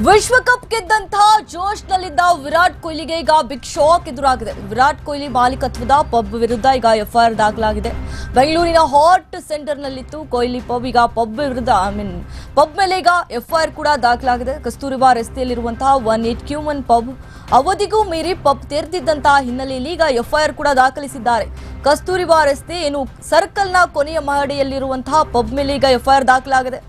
ವಿಶ್ವಕಪ್ ಗೆದ್ದಂತಹ ಜೋಶ್ನಲ್ಲಿದ್ದ ವಿರಾಟ್ ಕೊಹ್ಲಿಗೆ ಈಗ big shock ಎದುರಾಗಿದೆ. ವಿರಾಟ್ ಕೊಹ್ಲಿ ಮಾಲೀಕತ್ವದ ಪಬ್ ವಿರುದ್ಧ ಈಗ ಎಫ್ಐಆರ್ ದಾಖಲಾಗಿದೆ. ಬೆಂಗಳೂರಿನ ಹಾಟ್ ಸೆಂಟರ್ನಲ್ಲಿತ್ತು ಕೊಹ್ಲಿ ಪಬ್. ಈಗ ಪಬ್ ವಿರುದ್ಧ, ಐ ಮೀನ್, ಪಬ್ ಮೇಲೆ ಈಗ ಎಫ್ಐಆರ್ ಕೂಡ ದಾಖಲಾಗಿದೆ. ಕಸ್ತೂರಿಬಾ ರಸ್ತೆಯಲ್ಲಿರುವಂತಹ ಒನ್ ಏಟ್ ಕ್ಯೂಮನ್ ಪಬ್ ಅವಧಿಗೂ ಮೀರಿ ಪಬ್ ತೆರೆದಿದ್ದಂತಹ ಹಿನ್ನೆಲೆಯಲ್ಲಿ ಈಗ ಎಫ್ಐಆರ್ ಕೂಡ ದಾಖಲಿಸಿದ್ದಾರೆ. ಕಸ್ತೂರಿಬಾ ರಸ್ತೆ ಏನು ಸರ್ಕಲ್ನ ಕೊನೆಯ ಮಹಡಿಯಲ್ಲಿರುವಂತಹ ಪಬ್ ಮೇಲೆ ಈಗ ಎಫ್ಐಆರ್ ದಾಖಲಾಗಿದೆ.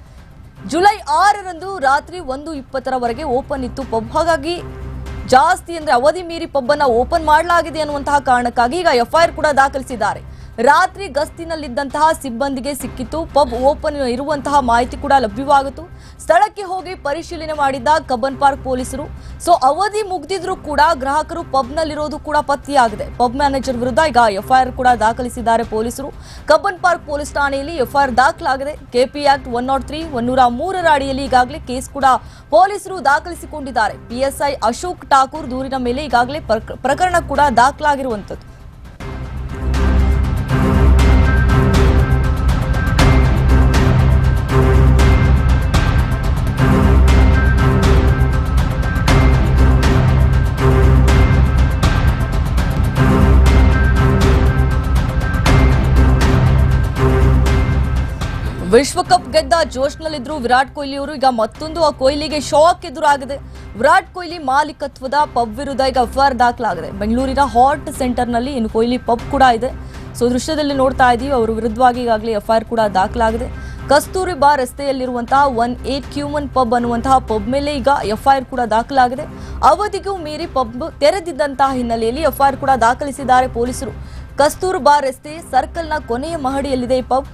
ಜುಲೈ ಆರರಂದು ರಾತ್ರಿ ಒಂದು ಇಪ್ಪತ್ತರವರೆಗೆ ಓಪನ್ ಇತ್ತು ಪಬ್. ಹಾಗಾಗಿ ಜಾಸ್ತಿ ಅಂದ್ರೆ ಅವಧಿ ಮೀರಿ ಪಬ್ ಅನ್ನ ಓಪನ್ ಮಾಡಲಾಗಿದೆ ಅನ್ನುವಂತಹ ಕಾರಣಕ್ಕಾಗಿ ಈಗ ಎಫ್ಐಆರ್ ಕೂಡ ದಾಖಲಿಸಿದ್ದಾರೆ. ರಾತ್ರಿ ಗಸ್ತಿನಲ್ಲಿದ್ದಂತಹ ಸಿಬ್ಬಂದಿಗೆ ಸಿಕ್ಕಿತ್ತು. ಪಬ್ ಓಪನ್ ಇರುವಂತಹ ಮಾಹಿತಿ ಕೂಡ ಲಭ್ಯವಾಗಿತ್ತು. ಸ್ಥಳಕ್ಕೆ ಹೋಗಿ ಪರಿಶೀಲನೆ ಮಾಡಿದ್ದ ಕಬ್ಬನ್ ಪಾರ್ಕ್ ಪೊಲೀಸರು. ಸೊ, ಅವಧಿ ಮುಗ್ದಿದ್ರು ಕೂಡ ಗ್ರಾಹಕರು ಪಬ್ನಲ್ಲಿರೋದು ಕೂಡ ಪತ್ತೆಯಾಗಿದೆ. ಪಬ್ ಮ್ಯಾನೇಜರ್ ವಿರುದ್ಧ ಈಗ ಎಫ್ಐಆರ್ ಕೂಡ ದಾಖಲಿಸಿದ್ದಾರೆ ಪೊಲೀಸರು. ಕಬ್ಬನ್ ಪಾರ್ಕ್ ಪೊಲೀಸ್ ಠಾಣೆಯಲ್ಲಿ ಎಫ್ಐಆರ್ ದಾಖಲಾಗಿದೆ. KP act one nought three ಒನ್ನೂರ ಮೂರರ ಅಡಿಯಲ್ಲಿ ಈಗಾಗಲೇ ಕೇಸ್ ಕೂಡ ಪೊಲೀಸರು ದಾಖಲಿಸಿಕೊಂಡಿದ್ದಾರೆ. ಪಿಎಸ್ಐ ಅಶೋಕ್ ಠಾಕೂರ್ ದೂರಿನ ಮೇಲೆ ಈಗಾಗಲೇ ಪ್ರಕ- ಪ್ರಕರಣ ಕೂಡ ದಾಖಲಾಗಿರುವಂಥದ್ದು. ವಿಶ್ವಕಪ್ ಗೆದ್ದ ಜೋಶ್ನಲ್ಲಿದ್ರು ವಿರಾಟ್ ಕೊಹ್ಲಿ ಅವರು ಈಗ ಮತ್ತೊಂದು ಆ ಕೊಹ್ಲಿಗೆ ಶಾಕ್ ಎದುರಾಗಿದೆ. ವಿರಾಟ್ ಕೊಹ್ಲಿ ಮಾಲೀಕತ್ವದ ಪಬ್ ವಿರುದ್ಧ ಈಗ ಎಫ್ಐಆರ್ ದಾಖಲಾಗಿದೆ. ಬೆಂಗಳೂರಿನ ಹಾಟ್ ಸೆಂಟರ್ನಲ್ಲಿ ಇನ್ನು ಕೊಹ್ಲಿ ಪಬ್ ಕೂಡ ಇದೆ. ಸೊ ದೃಶ್ಯದಲ್ಲಿ ನೋಡ್ತಾ ಇದ್ದೀವಿ ಅವರ ವಿರುದ್ಧವಾಗಿ ಈಗಾಗಲೇ ಎಫ್ಐಆರ್ ಕೂಡ ದಾಖಲಾಗಿದೆ. ಕಸ್ತೂರಿಬಾ ರಸ್ತೆಯಲ್ಲಿರುವಂತಹ ಒನ್ ಏಟ್ ಕ್ಯೂಮನ್ ಪಬ್ ಅನ್ನುವಂತಹ ಪಬ್ ಮೇಲೆ ಈಗ ಎಫ್ಐಆರ್ ಕೂಡ ದಾಖಲಾಗಿದೆ. ಅವಧಿಗೂ ಮೀರಿ ಪಬ್ ತೆರೆದಿದ್ದಂತಹ ಹಿನ್ನೆಲೆಯಲ್ಲಿ ಎಫ್ಐಆರ್ ಕೂಡ ದಾಖಲಿಸಿದ್ದಾರೆ ಪೊಲೀಸರು. ಕಸ್ತೂರ್ ಬಾರ್ ರಸ್ತೆ ಸರ್ಕಲ್ನ ಕೊನೆಯ ಮಹಡಿಯಲ್ಲಿದೆ ಈ ಪಬ್.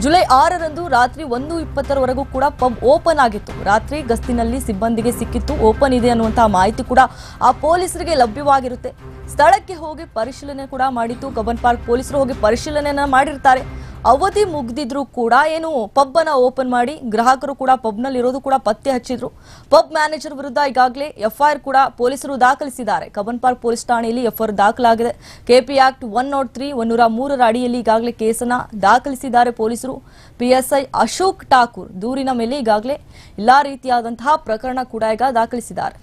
ಜುಲೈ ಆರರಂದು ರಾತ್ರಿ ಒಂದು ಇಪ್ಪತ್ತರವರೆಗೂ ಕೂಡ ಪಬ್ ಓಪನ್ ಆಗಿತ್ತು. ರಾತ್ರಿ ಗಸ್ತಿನಲ್ಲಿ ಸಿಬ್ಬಂದಿಗೆ ಸಿಕ್ಕಿತ್ತು. ಓಪನ್ ಇದೆ ಅನ್ನುವಂತಹ ಮಾಹಿತಿ ಕೂಡ ಆ ಪೊಲೀಸರಿಗೆ ಲಭ್ಯವಾಗಿರುತ್ತೆ. ಸ್ಥಳಕ್ಕೆ ಹೋಗಿ ಪರಿಶೀಲನೆ ಕೂಡ ಮಾಡಿತ್ತು. ಕಬ್ಬನ್ ಪಾರ್ಕ್ ಪೊಲೀಸರು ಹೋಗಿ ಪರಿಶೀಲನೆಯನ್ನ ಮಾಡಿರ್ತಾರೆ. ಅವಧಿ ಮುಗ್ದಿದ್ರು ಕೂಡ ಏನು ಪಬ್ ಅನ್ನ ಓಪನ್ ಮಾಡಿ ಗ್ರಾಹಕರು ಕೂಡ ಪಬ್ನಲ್ಲಿ ಇರೋದು ಕೂಡ ಪತ್ತೆ ಹಚ್ಚಿದ್ರು. ಪಬ್ ಮ್ಯಾನೇಜರ್ ವಿರುದ್ಧ ಈಗಾಗಲೇ ಎಫ್ಐಆರ್ ಕೂಡ ಪೊಲೀಸರು ದಾಖಲಿಸಿದ್ದಾರೆ. ಕಬನ್ ಪಾರ್ಕ್ ಪೊಲೀಸ್ ಠಾಣೆಯಲ್ಲಿ ಎಫ್ಐಆರ್ ದಾಖಲಾಗಿದೆ. KP act one nought three ಒನ್ನೂರ ಮೂರರ ಅಡಿಯಲ್ಲಿ ಈಗಾಗಲೇ ಕೇಸನ್ನ ದಾಖಲಿಸಿದ್ದಾರೆ ಪೊಲೀಸರು. ಪಿಎಸ್ಐ ಅಶೋಕ್ ಠಾಕೂರ್ ದೂರಿನ ಮೇಲೆ ಈಗಾಗಲೇ ಎಲ್ಲಾ ರೀತಿಯಾದಂತಹ ಪ್ರಕರಣ ಕೂಡ ಈಗ ದಾಖಲಿಸಿದ್ದಾರೆ.